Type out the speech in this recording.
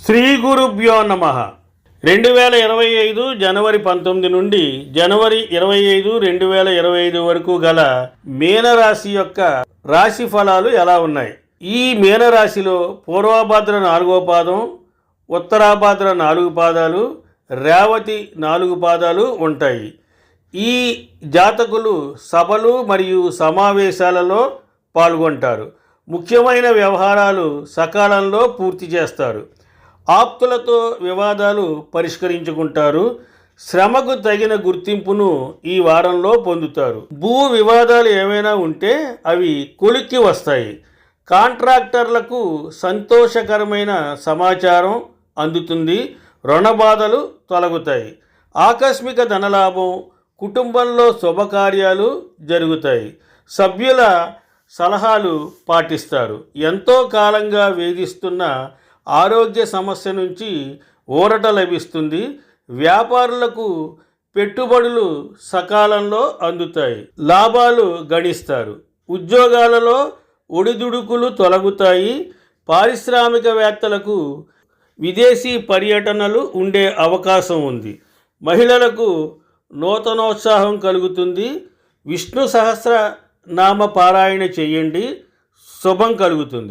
శ్రీ గురుభ్యో నమ. రెండు వేల ఇరవై ఐదు జనవరి పంతొమ్మిది నుండి జనవరి ఇరవై ఐదు రెండు వేల ఇరవై ఐదు వరకు గల మీనరాశి యొక్క రాశి ఫలాలు ఎలా ఉన్నాయి? ఈ మీనరాశిలో పూర్వభాద్ర నాలుగో పాదం ఉత్తరాభాద్ర నాలుగు పాదాలు రేవతి నాలుగు పాదాలు ఉంటాయి. ఈ జాతకులు సభలు మరియు సమావేశాలలో పాల్గొంటారు. ముఖ్యమైన వ్యవహారాలు సకాలంలో పూర్తి చేస్తారు. ఆప్తులతో వివాదాలు పరిష్కరించుకుంటారు. శ్రమకు తగిన గుర్తింపును ఈ వారంలో పొందుతారు. భూ వివాదాలు ఏమైనా ఉంటే అవి కొలిక్కి వస్తాయి. కాంట్రాక్టర్లకు సంతోషకరమైన సమాచారం అందుతుంది. రుణబాధలు తొలగుతాయి. ఆకస్మిక ధనలాభం కుటుంబంలో శుభకార్యాలు జరుగుతాయి. సభ్యుల సలహాలు పాటిస్తారు. ఎంతో కాలంగా వేధిస్తున్న ఆరోగ్య సమస్య నుంచి ఊరట లభిస్తుంది. వ్యాపారులకు పెట్టుబడులు సకాలంలో అందుతాయి. లాభాలు గణిస్తారు. ఉద్యోగాలలో ఒడిదుడుకులు తొలగుతాయి. పారిశ్రామికవేత్తలకు విదేశీ పర్యటనలు ఉండే అవకాశం ఉంది. మహిళలకు నూతనోత్సాహం కలుగుతుంది. విష్ణు సహస్ర నామ పారాయణ చేయండి. శుభం కలుగుతుంది.